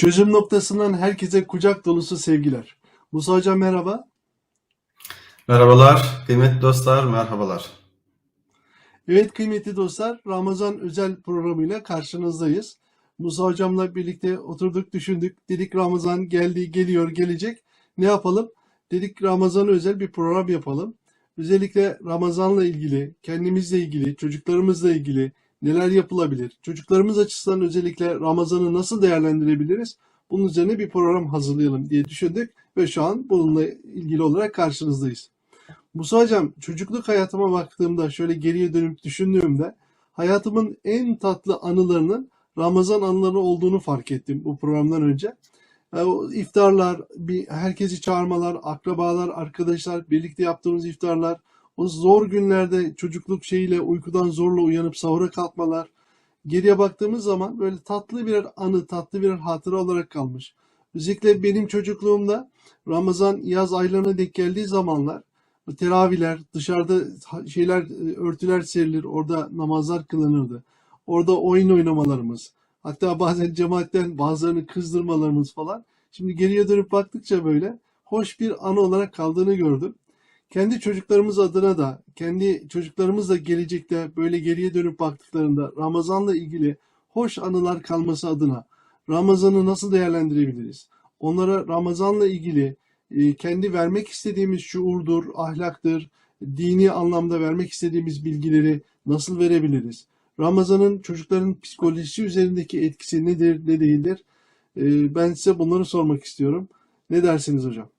Çözüm noktasından herkese kucak dolusu sevgiler. Musa Hocam merhaba. Merhabalar, kıymetli dostlar, merhabalar. Evet kıymetli dostlar, Ramazan özel programıyla karşınızdayız. Musa Hocam'la birlikte oturduk, düşündük. Dedik Ramazan geldi, geliyor, gelecek. Ne yapalım? Dedik Ramazan özel bir program yapalım. Özellikle Ramazan'la ilgili, kendimizle ilgili, çocuklarımızla ilgili neler yapılabilir? Çocuklarımız açısından özellikle Ramazan'ı nasıl değerlendirebiliriz? Bunun üzerine bir program hazırlayalım diye düşündük ve şu an bununla ilgili olarak karşınızdayız. Musa Hocam, çocukluk hayatıma baktığımda, şöyle geriye dönüp düşündüğümde hayatımın en tatlı anılarının Ramazan anıları olduğunu fark ettim bu programdan önce. E, o iftarlar, bir herkesi çağırmalar, akrabalar, arkadaşlar, birlikte yaptığımız iftarlar, o zor günlerde çocukluk şeyiyle uykudan zorla uyanıp sahura kalkmalar. Geriye baktığımız zaman böyle tatlı birer anı, tatlı birer hatıra olarak kalmış. Özellikle benim çocukluğumda Ramazan yaz aylarına denk geldiği zamanlar teravihler, dışarıda şeyler, e, örtüler serilir, orada namazlar kılınırdı. Orada oyun oynamalarımız, hatta bazen cemaatten bazılarını kızdırmalarımız falan. Şimdi geriye dönüp baktıkça böyle hoş bir anı olarak kaldığını gördüm. Kendi çocuklarımız adına da, kendi çocuklarımız da gelecekte böyle geriye dönüp baktıklarında Ramazan'la ilgili hoş anılar kalması adına Ramazan'ı nasıl değerlendirebiliriz? Onlara Ramazan'la ilgili e, kendi vermek istediğimiz şuurdur, ahlaktır, dini anlamda vermek istediğimiz bilgileri nasıl verebiliriz? Ramazan'ın çocukların psikolojisi üzerindeki etkisi nedir, ne değildir? E, Ben size bunları sormak istiyorum. Ne dersiniz hocam?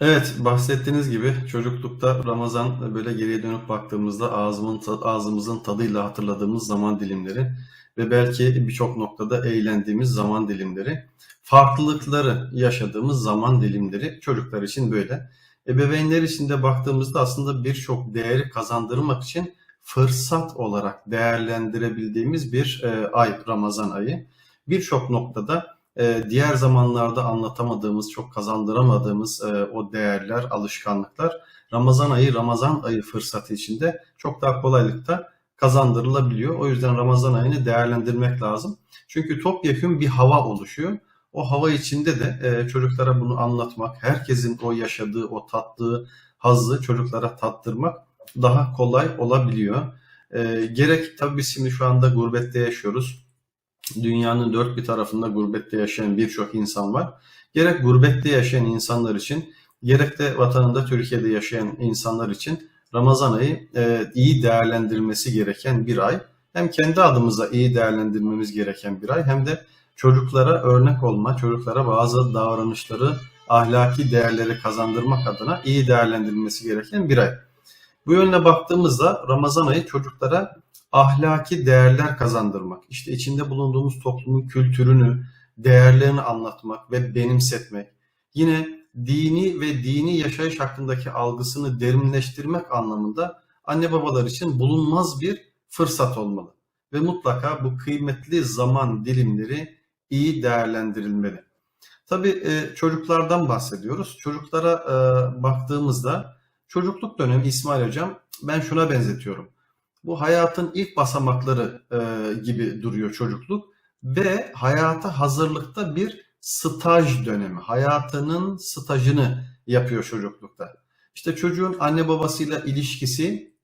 Evet, bahsettiğiniz gibi çocuklukta Ramazan böyle geriye dönüp baktığımızda ağzımın, ağzımızın tadıyla hatırladığımız zaman dilimleri ve belki birçok noktada eğlendiğimiz zaman dilimleri, farklılıkları yaşadığımız zaman dilimleri çocuklar için böyle. Ebeveynler için de baktığımızda aslında birçok değeri kazandırmak için fırsat olarak değerlendirebildiğimiz bir e, ay Ramazan ayı. Birçok noktada e, diğer zamanlarda anlatamadığımız, çok kazandıramadığımız e, o değerler, alışkanlıklar Ramazan ayı, Ramazan ayı fırsatı içinde çok daha kolaylıkla kazandırılabiliyor. O yüzden Ramazan ayını değerlendirmek lazım. Çünkü topyekun bir hava oluşuyor. O hava içinde de e, çocuklara bunu anlatmak, herkesin o yaşadığı, o tattığı hazzı çocuklara tattırmak daha kolay olabiliyor. E, gerek tabii biz şimdi şu anda gurbette yaşıyoruz dünyanın dört bir tarafında gurbette yaşayan birçok insan var. Gerek gurbette yaşayan insanlar için, gerek de vatanında Türkiye'de yaşayan insanlar için Ramazan ayı e, iyi değerlendirilmesi gereken bir ay. Hem kendi adımıza iyi değerlendirmemiz gereken bir ay, hem de çocuklara örnek olma, çocuklara bazı davranışları, ahlaki değerleri kazandırmak adına iyi değerlendirilmesi gereken bir ay. Bu yönle baktığımızda Ramazan ayı çocuklara ahlaki değerler kazandırmak, işte içinde bulunduğumuz toplumun kültürünü, değerlerini anlatmak ve benimsetmek, yine dini ve dini yaşayış hakkındaki algısını derinleştirmek anlamında anne babalar için bulunmaz bir fırsat olmalı. Ve mutlaka bu kıymetli zaman dilimleri iyi değerlendirilmeli. Tabii e, çocuklardan bahsediyoruz. Çocuklara e, baktığımızda çocukluk dönemi İsmail Hocam ben şuna benzetiyorum. Bu hayatın ilk basamakları e, gibi duruyor çocukluk ve hayata hazırlıkta bir staj dönemi. Hayatının stajını yapıyor çocuklukta. İşte çocuğun anne babasıyla ilişkisi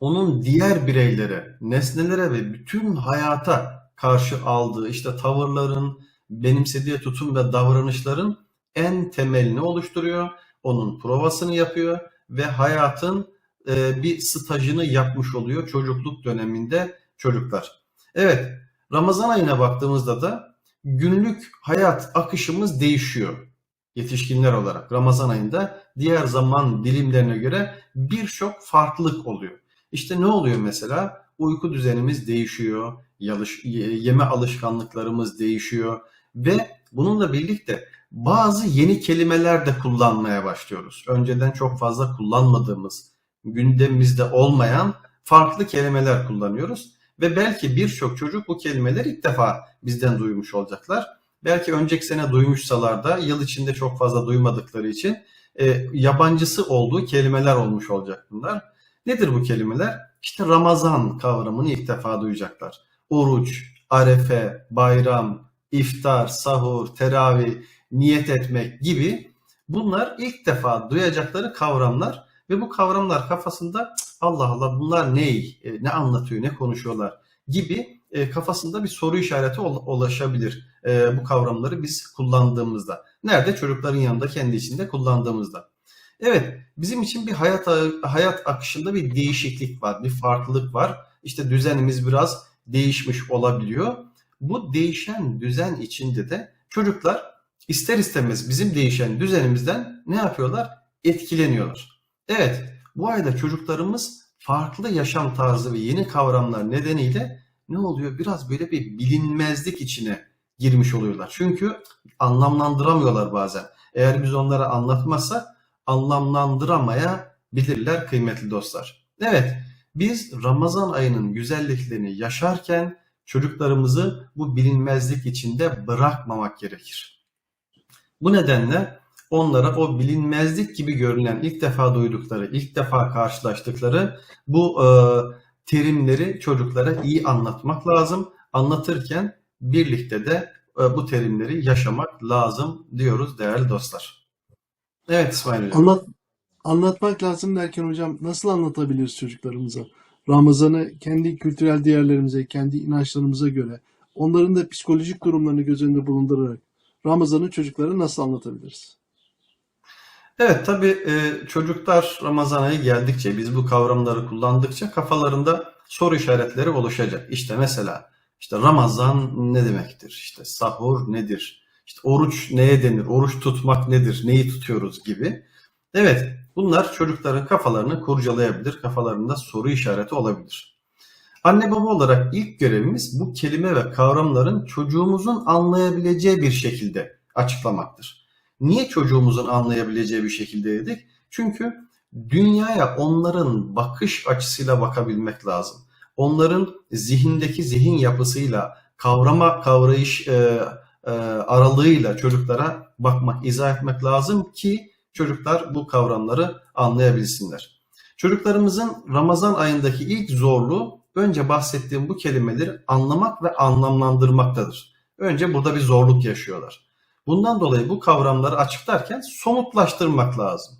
onun diğer bireylere, nesnelere ve bütün hayata karşı aldığı işte tavırların, benimsediği tutum ve davranışların en temelini oluşturuyor. Onun provasını yapıyor ve hayatın e, bir stajını yapmış oluyor çocukluk döneminde çocuklar. Evet, Ramazan ayına baktığımızda da günlük hayat akışımız değişiyor yetişkinler olarak. Ramazan ayında diğer zaman dilimlerine göre birçok farklılık oluyor. İşte ne oluyor mesela? Uyku düzenimiz değişiyor, yalış, yeme alışkanlıklarımız değişiyor ve bununla birlikte bazı yeni kelimeler de kullanmaya başlıyoruz. Önceden çok fazla kullanmadığımız, gündemimizde olmayan farklı kelimeler kullanıyoruz. Ve belki birçok çocuk bu kelimeleri ilk defa bizden duymuş olacaklar. Belki önceki sene duymuşsalar da yıl içinde çok fazla duymadıkları için e, yabancısı olduğu kelimeler olmuş olacak bunlar. Nedir bu kelimeler? İşte Ramazan kavramını ilk defa duyacaklar. Oruç, arefe, bayram, iftar, sahur, teravih, niyet etmek gibi bunlar ilk defa duyacakları kavramlar ve bu kavramlar kafasında "Cık, Allah Allah bunlar ne, E, ne anlatıyor, ne konuşuyorlar gibi e, kafasında bir soru işareti ulaşabilir e, bu kavramları biz kullandığımızda. Nerede? Çocukların yanında kendi içinde kullandığımızda. Evet, bizim için bir hayat hayat akışında bir değişiklik var, bir farklılık var. İşte düzenimiz biraz değişmiş olabiliyor. Bu değişen düzen içinde de çocuklar ister istemez bizim değişen düzenimizden ne yapıyorlar? Etkileniyorlar. Evet, bu ayda çocuklarımız farklı yaşam tarzı ve yeni kavramlar nedeniyle ne oluyor? Biraz böyle bir bilinmezlik içine girmiş oluyorlar. Çünkü anlamlandıramıyorlar bazen. Eğer biz onlara anlatmazsak anlamlandıramayabilirler kıymetli dostlar. Evet, biz Ramazan ayının güzelliklerini yaşarken çocuklarımızı bu bilinmezlik içinde bırakmamak gerekir. Bu nedenle onlara o bilinmezlik gibi görünen ilk defa duydukları, ilk defa karşılaştıkları bu e, terimleri çocuklara iyi anlatmak lazım. Anlatırken birlikte de e, bu terimleri yaşamak lazım diyoruz değerli dostlar. Evet İsmail Hocam. Anlat, anlatmak lazım derken hocam nasıl anlatabiliriz çocuklarımıza? Ramazan'ı kendi kültürel değerlerimize, kendi inançlarımıza göre, onların da psikolojik durumlarını göz önünde bulundurarak Ramazan'ı çocuklara nasıl anlatabiliriz? Evet tabii e, çocuklar Ramazan ayı geldikçe biz bu kavramları kullandıkça kafalarında soru işaretleri oluşacak. İşte mesela işte Ramazan ne demektir? İşte sahur nedir? İşte oruç neye denir? Oruç tutmak nedir? Neyi tutuyoruz gibi. Evet bunlar çocukların kafalarını kurcalayabilir. Kafalarında soru işareti olabilir. Anne baba olarak ilk görevimiz bu kelime ve kavramların çocuğumuzun anlayabileceği bir şekilde açıklamaktır. Niye çocuğumuzun anlayabileceği bir şekilde dedik? Çünkü dünyaya onların bakış açısıyla bakabilmek lazım. Onların zihindeki zihin yapısıyla, kavrama kavrayış e, e, aralığıyla çocuklara bakmak, izah etmek lazım ki çocuklar bu kavramları anlayabilsinler. Çocuklarımızın Ramazan ayındaki ilk zorluğu önce bahsettiğim bu kelimeleri anlamak ve anlamlandırmaktadır. Önce burada bir zorluk yaşıyorlar. Bundan dolayı bu kavramları açıklarken somutlaştırmak lazım.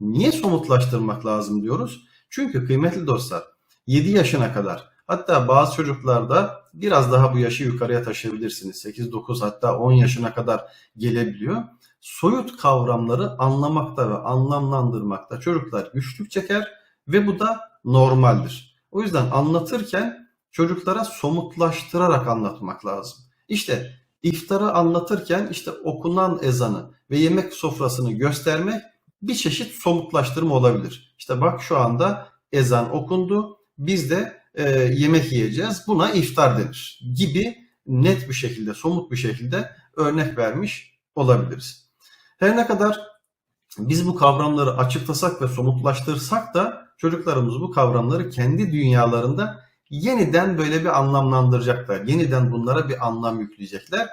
Niye somutlaştırmak lazım diyoruz? Çünkü kıymetli dostlar 7 yaşına kadar hatta bazı çocuklarda biraz daha bu yaşı yukarıya taşıyabilirsiniz. 8-9 hatta 10 yaşına kadar gelebiliyor. Soyut kavramları anlamakta ve anlamlandırmakta çocuklar güçlük çeker ve bu da normaldir. O yüzden anlatırken çocuklara somutlaştırarak anlatmak lazım. İşte iftarı anlatırken işte okunan ezanı ve yemek sofrasını göstermek bir çeşit somutlaştırma olabilir. İşte bak şu anda ezan okundu, biz de e, yemek yiyeceğiz, buna iftar denir gibi net bir şekilde, somut bir şekilde örnek vermiş olabiliriz. Her ne kadar biz bu kavramları açıklasak ve somutlaştırsak da çocuklarımız bu kavramları kendi dünyalarında yeniden böyle bir anlamlandıracaklar. Yeniden bunlara bir anlam yükleyecekler.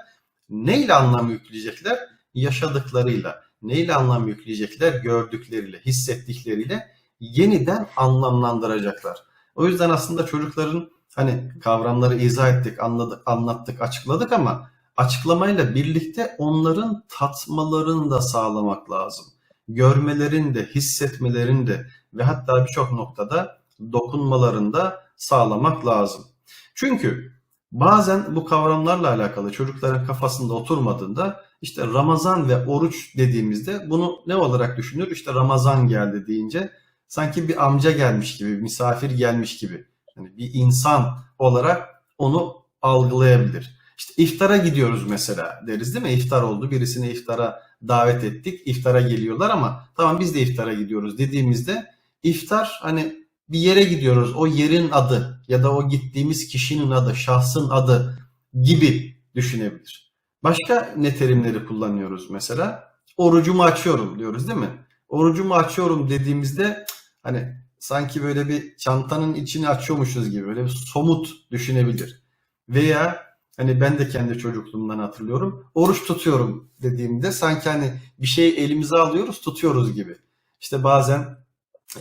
Neyle anlam yükleyecekler? Yaşadıklarıyla. Neyle anlam yükleyecekler? Gördükleriyle, hissettikleriyle yeniden anlamlandıracaklar. O yüzden aslında çocukların hani kavramları izah ettik, anladık, anlattık, açıkladık ama açıklamayla birlikte onların tatmalarını da sağlamak lazım. Görmelerini de, hissetmelerini de ve hatta birçok noktada dokunmalarını da sağlamak lazım. Çünkü bazen bu kavramlarla alakalı çocukların kafasında oturmadığında işte Ramazan ve oruç dediğimizde bunu ne olarak düşünür? İşte Ramazan geldi deyince sanki bir amca gelmiş gibi, misafir gelmiş gibi. Yani bir insan olarak onu algılayabilir. İşte iftara gidiyoruz mesela deriz değil mi? İftar oldu. Birisini iftara davet ettik. İftara geliyorlar ama tamam biz de iftara gidiyoruz dediğimizde iftar hani bir yere gidiyoruz. O yerin adı ya da o gittiğimiz kişinin adı, şahsın adı gibi düşünebilir. Başka ne terimleri kullanıyoruz mesela? Orucumu açıyorum diyoruz değil mi? Orucumu açıyorum dediğimizde hani sanki böyle bir çantanın içini açıyormuşuz gibi böyle bir somut düşünebilir. Veya hani ben de kendi çocukluğumdan hatırlıyorum. Oruç tutuyorum dediğimde sanki hani bir şey elimize alıyoruz tutuyoruz gibi. İşte bazen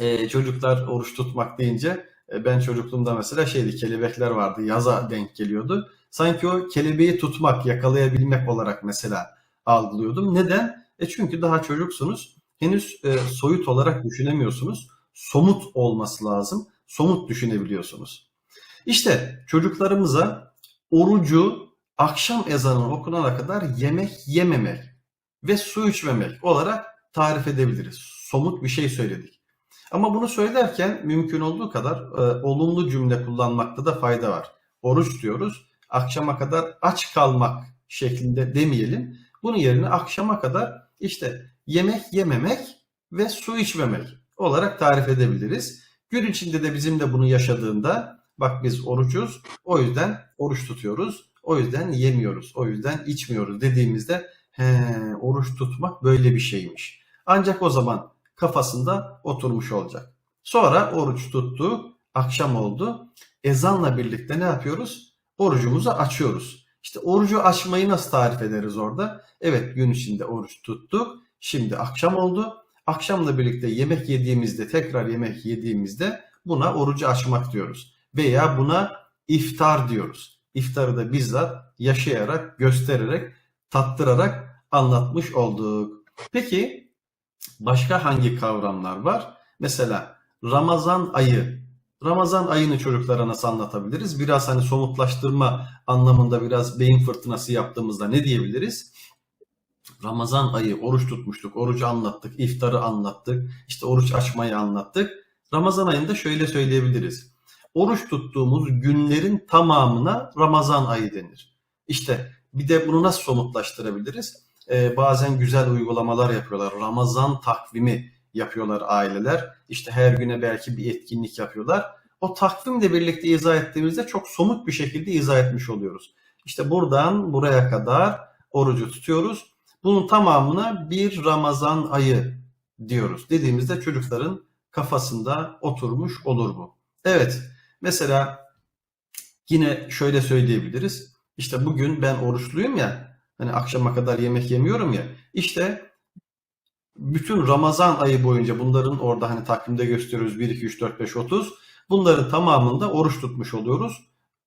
e, çocuklar oruç tutmak deyince e, ben çocukluğumda mesela şeydi kelebekler vardı yaza denk geliyordu. sanki o kelebeği tutmak, yakalayabilmek olarak mesela algılıyordum. Neden? E çünkü daha çocuksunuz. Henüz e, soyut olarak düşünemiyorsunuz. Somut olması lazım. Somut düşünebiliyorsunuz. İşte çocuklarımıza orucu akşam ezanı okunana kadar yemek yememek ve su içmemek olarak tarif edebiliriz. Somut bir şey söyledik. Ama bunu söylerken mümkün olduğu kadar e, olumlu cümle kullanmakta da fayda var. Oruç diyoruz. Akşama kadar aç kalmak şeklinde demeyelim. Bunun yerine akşama kadar işte yemek yememek ve su içmemek olarak tarif edebiliriz. Gün içinde de bizim de bunu yaşadığında bak biz orucuz o yüzden oruç tutuyoruz. O yüzden yemiyoruz. O yüzden içmiyoruz dediğimizde he, oruç tutmak böyle bir şeymiş. Ancak o zaman kafasında oturmuş olacak. Sonra oruç tuttu, akşam oldu. Ezanla birlikte ne yapıyoruz? Orucumuzu açıyoruz. İşte orucu açmayı nasıl tarif ederiz orada? Evet gün içinde oruç tuttuk. Şimdi akşam oldu. Akşamla birlikte yemek yediğimizde tekrar yemek yediğimizde buna orucu açmak diyoruz. Veya buna iftar diyoruz. İftarı da bizzat yaşayarak, göstererek, tattırarak anlatmış olduk. Peki başka hangi kavramlar var? Mesela Ramazan ayı. Ramazan ayını çocuklara nasıl anlatabiliriz? Biraz hani somutlaştırma anlamında biraz beyin fırtınası yaptığımızda ne diyebiliriz? Ramazan ayı oruç tutmuştuk, orucu anlattık, iftarı anlattık, işte oruç açmayı anlattık. Ramazan ayında şöyle söyleyebiliriz. Oruç tuttuğumuz günlerin tamamına Ramazan ayı denir. İşte bir de bunu nasıl somutlaştırabiliriz? Ee, bazen güzel uygulamalar yapıyorlar. Ramazan takvimi yapıyorlar aileler. İşte her güne belki bir etkinlik yapıyorlar. O takvimle birlikte izah ettiğimizde çok somut bir şekilde izah etmiş oluyoruz. İşte buradan buraya kadar orucu tutuyoruz. Bunun tamamına bir Ramazan ayı diyoruz. Dediğimizde çocukların kafasında oturmuş olur bu. Evet, mesela yine şöyle söyleyebiliriz. İşte bugün ben oruçluyum ya, hani akşama kadar yemek yemiyorum ya. İşte bütün Ramazan ayı boyunca bunların orada hani takvimde gösteriyoruz 1, 2, 3, 4, 5, 30. Bunların tamamında oruç tutmuş oluyoruz.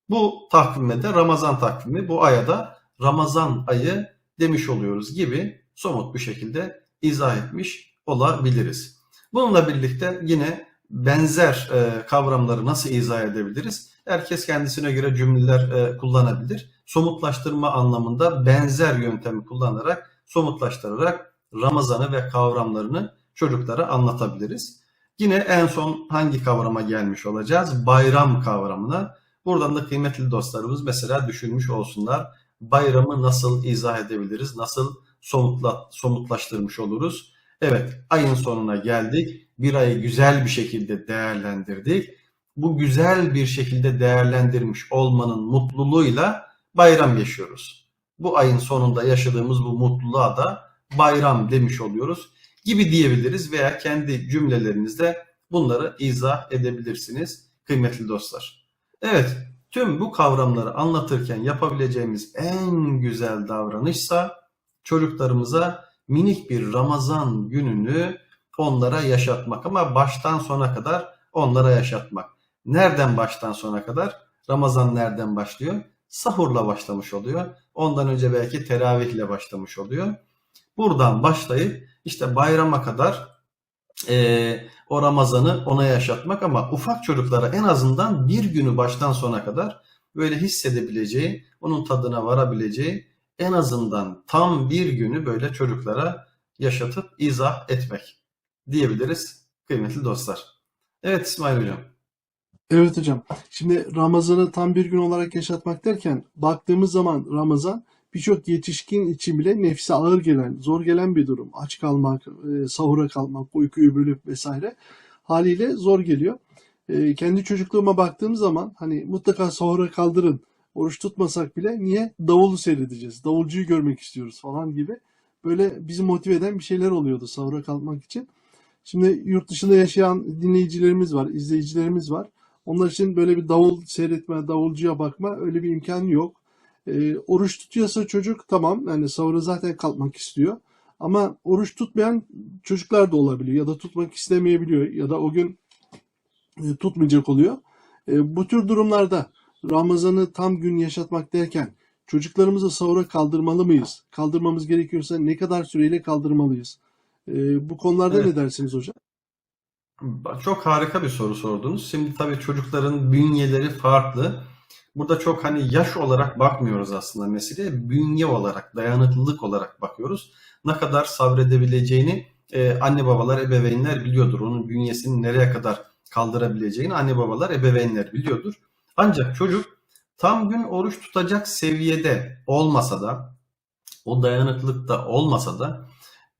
Bu takvime de Ramazan takvimi, bu aya da Ramazan ayı demiş oluyoruz gibi somut bir şekilde izah etmiş olabiliriz. Bununla birlikte yine benzer e, kavramları nasıl izah edebiliriz? Herkes kendisine göre cümleler e, kullanabilir. Somutlaştırma anlamında benzer yöntemi kullanarak, somutlaştırarak Ramazan'ı ve kavramlarını çocuklara anlatabiliriz. Yine en son hangi kavrama gelmiş olacağız? Bayram kavramına. Buradan da kıymetli dostlarımız mesela düşünmüş olsunlar. Bayramı nasıl izah edebiliriz? Nasıl somutla, somutlaştırmış oluruz? Evet, ayın sonuna geldik. Bir ayı güzel bir şekilde değerlendirdik. Bu güzel bir şekilde değerlendirmiş olmanın mutluluğuyla bayram yaşıyoruz. Bu ayın sonunda yaşadığımız bu mutluluğa da bayram demiş oluyoruz gibi diyebiliriz veya kendi cümlelerinizde bunları izah edebilirsiniz kıymetli dostlar. Evet, tüm bu kavramları anlatırken yapabileceğimiz en güzel davranışsa çocuklarımıza minik bir Ramazan gününü onlara yaşatmak ama baştan sona kadar onlara yaşatmak. Nereden baştan sona kadar? Ramazan nereden başlıyor? Sahurla başlamış oluyor. Ondan önce belki teravihle başlamış oluyor. Buradan başlayıp işte bayrama kadar e, o Ramazan'ı ona yaşatmak ama ufak çocuklara en azından bir günü baştan sona kadar böyle hissedebileceği, onun tadına varabileceği en azından tam bir günü böyle çocuklara yaşatıp izah etmek diyebiliriz kıymetli dostlar. Evet İsmail Hocam. Evet hocam. Şimdi Ramazan'ı tam bir gün olarak yaşatmak derken baktığımız zaman Ramazan birçok yetişkin için bile nefse ağır gelen, zor gelen bir durum. Aç kalmak, e, sahura kalmak, uykuyu bölüp vesaire haliyle zor geliyor. E, kendi çocukluğuma baktığım zaman hani mutlaka sahura kaldırın, oruç tutmasak bile niye? Davulu seyredeceğiz, davulcuyu görmek istiyoruz falan gibi. Böyle bizi motive eden bir şeyler oluyordu sahura kalkmak için. Şimdi yurt dışında yaşayan dinleyicilerimiz var, izleyicilerimiz var. Onlar için böyle bir davul seyretme, davulcuya bakma öyle bir imkan yok. E, oruç tutuyorsa çocuk tamam yani sahura zaten kalkmak istiyor. Ama oruç tutmayan çocuklar da olabiliyor ya da tutmak istemeyebiliyor ya da o gün e, tutmayacak oluyor. E, bu tür durumlarda Ramazan'ı tam gün yaşatmak derken çocuklarımızı sahura kaldırmalı mıyız? Kaldırmamız gerekiyorsa ne kadar süreyle kaldırmalıyız? Ee, bu konularda Evet. ne dersiniz hocam? Çok harika bir soru sordunuz. Şimdi tabii çocukların bünyeleri farklı. Burada çok hani yaş olarak bakmıyoruz aslında meseleye. Bünye olarak, dayanıklılık olarak bakıyoruz. Ne kadar sabredebileceğini e, anne babalar, ebeveynler biliyordur. Onun bünyesini nereye kadar kaldırabileceğini anne babalar, ebeveynler biliyordur. Ancak çocuk tam gün oruç tutacak seviyede olmasa da, o dayanıklılıkta olmasa da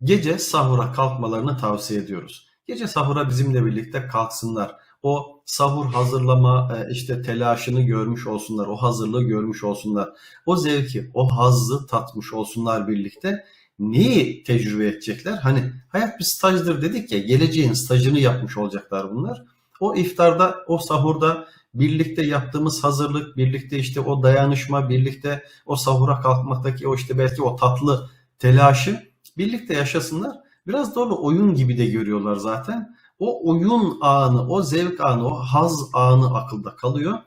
gece sahura kalkmalarını tavsiye ediyoruz. Gece sahura bizimle birlikte kalksınlar. O sahur hazırlama e, işte telaşını görmüş olsunlar. O hazırlığı görmüş olsunlar. O zevki, o hazzı tatmış olsunlar birlikte. Neyi tecrübe edecekler? Hani hayat bir stajdır dedik ya geleceğin stajını yapmış olacaklar bunlar. O iftarda, o sahurda birlikte yaptığımız hazırlık, birlikte işte o dayanışma, birlikte o sahura kalkmaktaki o işte belki o tatlı telaşı birlikte yaşasınlar. Biraz da onu oyun gibi de görüyorlar zaten. O oyun anı, o zevk anı, o haz anı akılda kalıyor.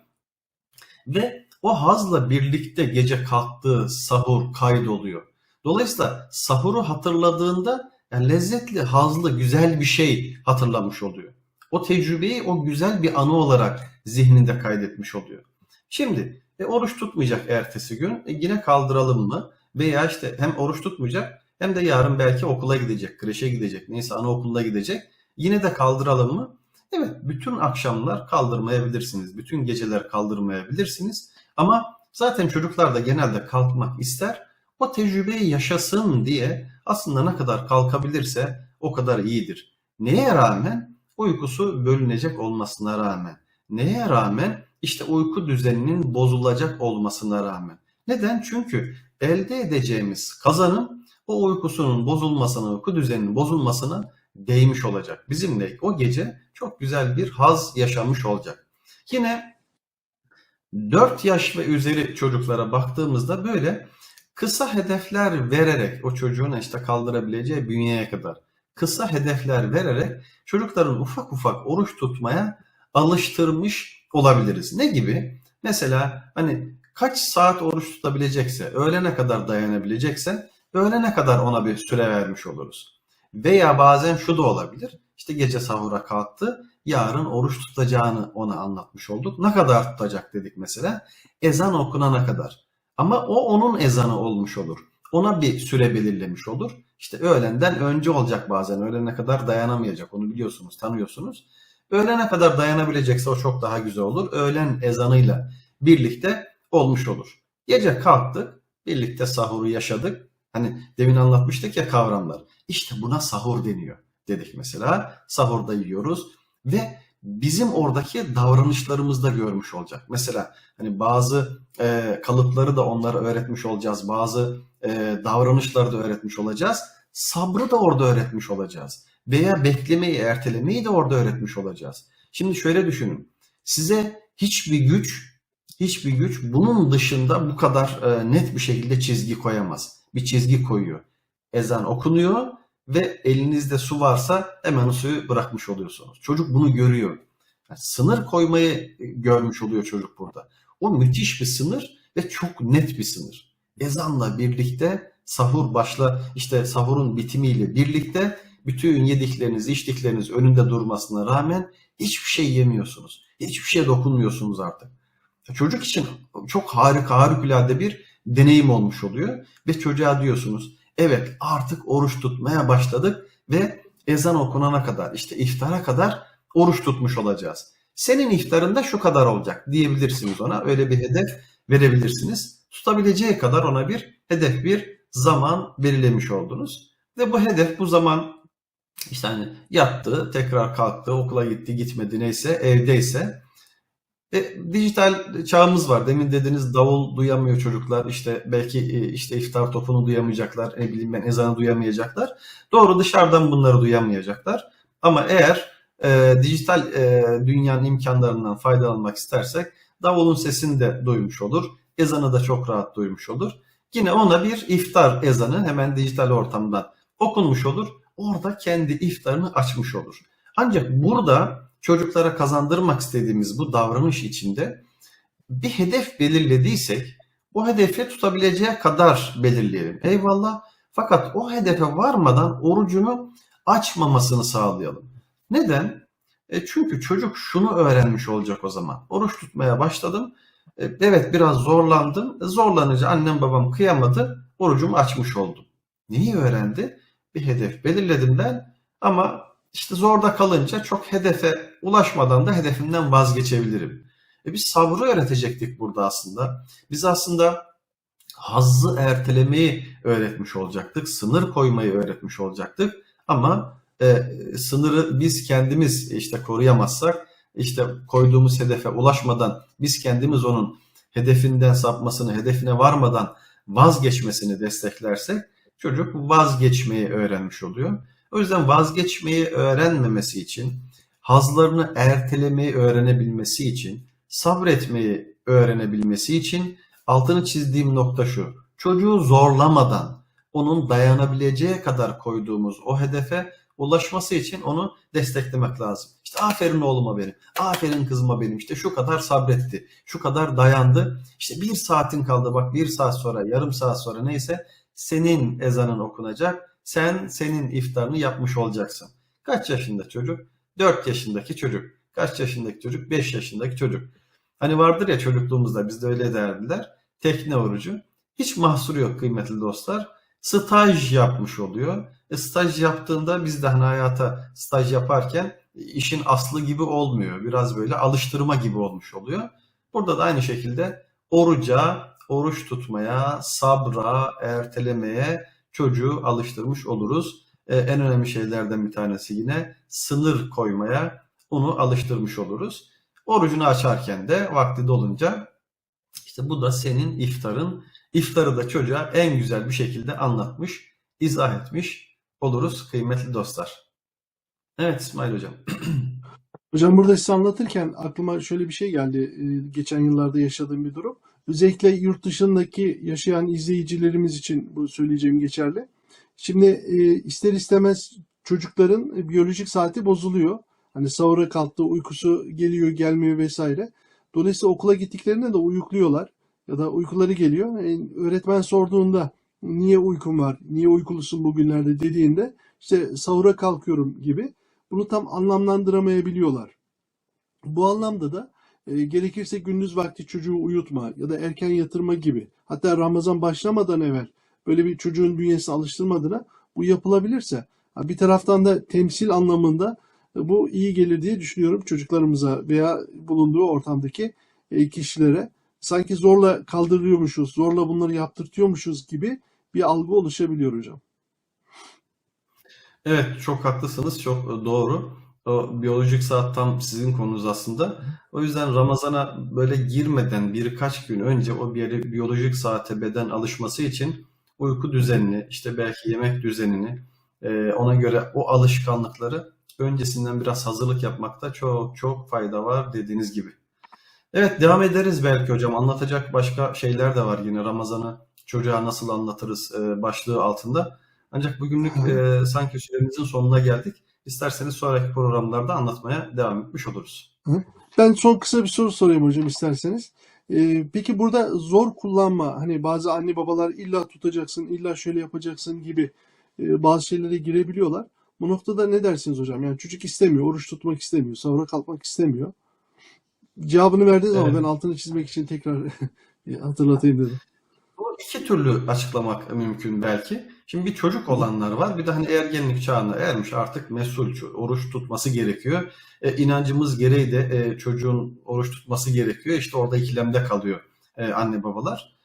Ve o hazla birlikte gece kalktığı sahur kaydoluyor. Dolayısıyla sahuru hatırladığında yani lezzetli, hazlı, güzel bir şey hatırlamış oluyor. O tecrübeyi o güzel bir anı olarak zihninde kaydetmiş oluyor. Şimdi e, oruç tutmayacak ertesi gün e, yine kaldıralım mı? Veya işte hem oruç tutmayacak hem de yarın belki okula gidecek, kreşe gidecek, neyse anaokuluna gidecek. Yine de kaldıralım mı? Evet, bütün akşamlar kaldırmayabilirsiniz. Bütün geceler kaldırmayabilirsiniz. Ama zaten çocuklar da genelde kalkmak ister. O tecrübeyi yaşasın diye aslında ne kadar kalkabilirse o kadar iyidir. Neye rağmen? Uykusu bölünecek olmasına rağmen. Neye rağmen? İşte uyku düzeninin bozulacak olmasına rağmen. Neden? Çünkü elde edeceğimiz kazanım o uykusunun bozulmasına, uyku düzeninin bozulmasına değmiş olacak. Bizimle o gece çok güzel bir haz yaşamış olacak. Yine 4 yaş ve üzeri çocuklara baktığımızda böyle kısa hedefler vererek o çocuğun işte kaldırabileceği bünyeye kadar kısa hedefler vererek çocukların ufak ufak oruç tutmaya alıştırmış olabiliriz. Ne gibi? Mesela hani kaç saat oruç tutabilecekse, öğlene kadar dayanabilecekse öğlene kadar ona bir süre vermiş oluruz. Veya bazen şu da olabilir. İşte gece sahura kalktı. Yarın oruç tutacağını ona anlatmış olduk. Ne kadar tutacak dedik mesela. Ezan okunana kadar. Ama o onun ezanı olmuş olur. Ona bir süre belirlemiş olur. İşte öğlenden önce olacak bazen. Öğlene kadar dayanamayacak. Onu biliyorsunuz, tanıyorsunuz. Öğlene kadar dayanabilecekse o çok daha güzel olur. Öğlen ezanıyla birlikte olmuş olur. Gece kalktık, birlikte sahuru yaşadık. Hani demin anlatmıştık ya kavramlar. İşte buna sahur deniyor dedik mesela. Sahurda yiyoruz ve bizim oradaki davranışlarımızda görmüş olacak. Mesela hani bazı e, kalıpları da onlara öğretmiş olacağız. Bazı e, davranışları da öğretmiş olacağız. Sabrı da orada öğretmiş olacağız. Veya beklemeyi, ertelemeyi de orada öğretmiş olacağız. Şimdi şöyle düşünün. Size hiçbir güç, hiçbir güç bunun dışında bu kadar e, net bir şekilde çizgi koyamaz. Bir çizgi koyuyor. Ezan okunuyor ve elinizde su varsa hemen o suyu bırakmış oluyorsunuz. Çocuk bunu görüyor. Yani sınır koymayı görmüş oluyor çocuk burada. O müthiş bir sınır ve çok net bir sınır. Ezanla birlikte sahur başla işte sahurun bitimiyle birlikte bütün yedikleriniz, içtikleriniz önünde durmasına rağmen hiçbir şey yemiyorsunuz. Hiçbir şeye dokunmuyorsunuz artık. Çocuk için çok harika, harikulade bir deneyim olmuş oluyor ve çocuğa diyorsunuz evet artık oruç tutmaya başladık ve ezan okunana kadar işte iftara kadar oruç tutmuş olacağız. Senin iftarında şu kadar olacak diyebilirsiniz ona. Öyle bir hedef verebilirsiniz. Tutabileceği kadar ona bir hedef, bir zaman belirlemiş oldunuz. Ve bu hedef bu zaman işte hani yattı, tekrar kalktı, okula gitti, gitmedi neyse, evdeyse e, dijital çağımız var. Demin dediniz davul duyamıyor çocuklar. İşte belki e, işte iftar topunu duyamayacaklar. Ne bileyim ben ezanı duyamayacaklar. Doğru dışarıdan bunları duyamayacaklar. Ama eğer e, dijital e, dünyanın imkanlarından faydalanmak istersek davulun sesini de duymuş olur. Ezanı da çok rahat duymuş olur. Yine ona bir iftar ezanı hemen dijital ortamdan okunmuş olur. Orada kendi iftarını açmış olur. Ancak burada çocuklara kazandırmak istediğimiz bu davranış içinde bir hedef belirlediysek o hedefi tutabileceği kadar belirleyelim. Eyvallah. Fakat o hedefe varmadan orucunu açmamasını sağlayalım. Neden? E çünkü çocuk şunu öğrenmiş olacak o zaman. Oruç tutmaya başladım. E, evet biraz zorlandım. E, zorlanınca annem babam kıyamadı. Orucumu açmış oldum. Neyi öğrendi? Bir hedef belirledim ben ama işte zorda kalınca çok hedefe ulaşmadan da hedefimden vazgeçebilirim. E biz sabrı öğretecektik burada aslında. Biz aslında hazzı ertelemeyi öğretmiş olacaktık. Sınır koymayı öğretmiş olacaktık. Ama e, sınırı biz kendimiz işte koruyamazsak işte koyduğumuz hedefe ulaşmadan biz kendimiz onun hedefinden sapmasını, hedefine varmadan vazgeçmesini desteklersek çocuk vazgeçmeyi öğrenmiş oluyor. O yüzden vazgeçmeyi öğrenmemesi için, hazlarını ertelemeyi öğrenebilmesi için, sabretmeyi öğrenebilmesi için altını çizdiğim nokta şu. Çocuğu zorlamadan onun dayanabileceği kadar koyduğumuz o hedefe ulaşması için onu desteklemek lazım. İşte aferin oğluma benim, aferin kızıma benim, işte şu kadar sabretti, şu kadar dayandı. İşte bir saatin kaldı bak bir saat sonra, yarım saat sonra neyse senin ezanın okunacak. Sen senin iftarını yapmış olacaksın. Kaç yaşında çocuk? 4 yaşındaki çocuk. Kaç yaşındaki çocuk? 5 yaşındaki çocuk. Hani vardır ya çocukluğumuzda bizde öyle derdiler. Tekne orucu. Hiç mahsuru yok kıymetli dostlar. Staj yapmış oluyor. E, staj yaptığında biz de hani hayata staj yaparken işin aslı gibi olmuyor. Biraz böyle alıştırma gibi olmuş oluyor. Burada da aynı şekilde oruca, oruç tutmaya, sabra, ertelemeye çocuğu alıştırmış oluruz. Ee, en önemli şeylerden bir tanesi yine sınır koymaya onu alıştırmış oluruz. Orucunu açarken de vakti dolunca işte bu da senin iftarın. İftarı da çocuğa en güzel bir şekilde anlatmış, izah etmiş oluruz kıymetli dostlar. Evet İsmail Hocam. Hocam burada size anlatırken aklıma şöyle bir şey geldi. Ee, Geçen yıllarda yaşadığım bir durum. Özellikle yurt dışındaki yaşayan izleyicilerimiz için bu söyleyeceğim geçerli. Şimdi e, ister istemez çocukların biyolojik saati bozuluyor. Hani sahura kalktı, uykusu geliyor, gelmiyor vesaire. Dolayısıyla okula gittiklerinde de uyukluyorlar ya da uykuları geliyor. E, öğretmen sorduğunda niye uykun var, niye uykulusun bugünlerde dediğinde işte sahura kalkıyorum gibi bunu tam anlamlandıramayabiliyorlar. Bu anlamda da e, gerekirse gündüz vakti çocuğu uyutma ya da erken yatırma gibi hatta Ramazan başlamadan evvel böyle bir çocuğun bünyesine alıştırmadığına bu yapılabilirse bir taraftan da temsil anlamında e, bu iyi gelir diye düşünüyorum çocuklarımıza veya bulunduğu ortamdaki e, kişilere. Sanki zorla kaldırıyormuşuz, zorla bunları yaptırtıyormuşuz gibi bir algı oluşabiliyor hocam. Evet çok haklısınız çok doğru. O biyolojik saat tam sizin konunuz aslında. O yüzden Ramazan'a böyle girmeden birkaç gün önce o bir biyolojik saate beden alışması için uyku düzenini, işte belki yemek düzenini, e, ona göre o alışkanlıkları öncesinden biraz hazırlık yapmakta çok çok fayda var dediğiniz gibi. Evet devam ederiz belki hocam. Anlatacak başka şeyler de var yine Ramazan'ı çocuğa nasıl anlatırız e, başlığı altında. Ancak bugünlük e, sanki süremizin sonuna geldik. İsterseniz sonraki programlarda anlatmaya devam etmiş oluruz. Ben son kısa bir soru sorayım hocam isterseniz. Ee, peki burada zor kullanma, hani bazı anne babalar illa tutacaksın, illa şöyle yapacaksın gibi e, bazı şeylere girebiliyorlar. Bu noktada ne dersiniz hocam? Yani çocuk istemiyor, oruç tutmak istemiyor, sahura kalkmak istemiyor. Cevabını verdiniz ama Evet. ben altını çizmek için tekrar hatırlatayım dedim. Bunu iki türlü açıklamak mümkün belki. Şimdi bir çocuk olanlar var. Bir de hani ergenlik çağına ermiş artık mesul oruç tutması gerekiyor. E, inancımız gereği de e, çocuğun oruç tutması gerekiyor. İşte orada ikilemde kalıyor e, anne babalar.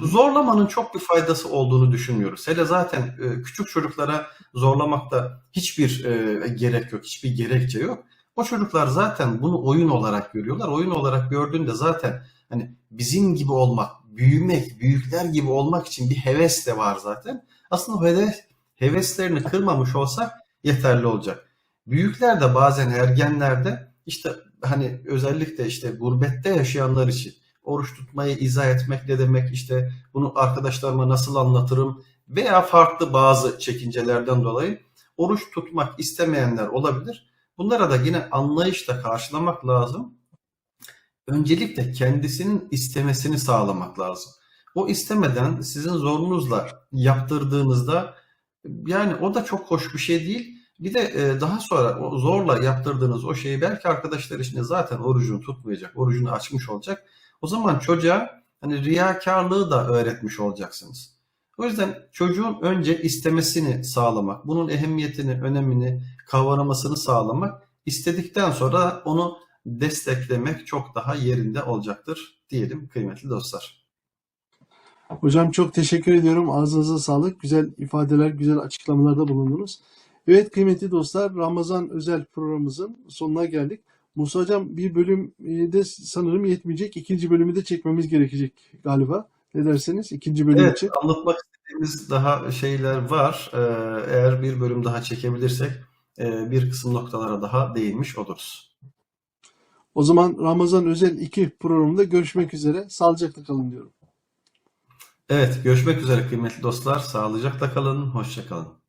Zorlamanın çok bir faydası olduğunu düşünmüyoruz. Hele zaten e, küçük çocuklara zorlamakta hiçbir e, gerek yok, hiçbir gerekçe yok. O çocuklar zaten bunu oyun olarak görüyorlar. Oyun olarak gördüğünde zaten hani bizim gibi olmak, büyümek, büyükler gibi olmak için bir heves de var zaten. Aslında o heves, heveslerini kırmamış olsak yeterli olacak. Büyükler de bazen ergenlerde işte hani özellikle işte gurbette yaşayanlar için oruç tutmayı izah etmek ne demek işte bunu arkadaşlarıma nasıl anlatırım veya farklı bazı çekincelerden dolayı oruç tutmak istemeyenler olabilir. Bunlara da yine anlayışla karşılamak lazım. Öncelikle kendisinin istemesini sağlamak lazım. O istemeden sizin zorunuzla yaptırdığınızda yani o da çok hoş bir şey değil. Bir de e, daha sonra o zorla yaptırdığınız o şeyi belki arkadaşlar içinde zaten orucunu tutmayacak, orucunu açmış olacak. O zaman çocuğa hani riyakarlığı da öğretmiş olacaksınız. O yüzden çocuğun önce istemesini sağlamak, bunun ehemmiyetini, önemini kavramasını sağlamak, istedikten sonra onu desteklemek çok daha yerinde olacaktır diyelim kıymetli dostlar. Hocam çok teşekkür ediyorum. Ağzınıza sağlık. Güzel ifadeler, güzel açıklamalarda bulundunuz. Evet kıymetli dostlar, Ramazan özel programımızın sonuna geldik. Musa Hocam bir bölüm e, de sanırım yetmeyecek. İkinci bölümü de çekmemiz gerekecek galiba. Ne dersiniz? İkinci bölüm Evet, için. anlatmak istediğimiz daha şeyler var. Ee, Eğer bir bölüm daha çekebilirsek e, bir kısım noktalara daha değinmiş oluruz. O zaman Ramazan özel 2 programında görüşmek üzere. Sağlıcakla kalın diyorum. Evet, görüşmek üzere kıymetli dostlar. Sağlıcakla kalın, hoşça kalın.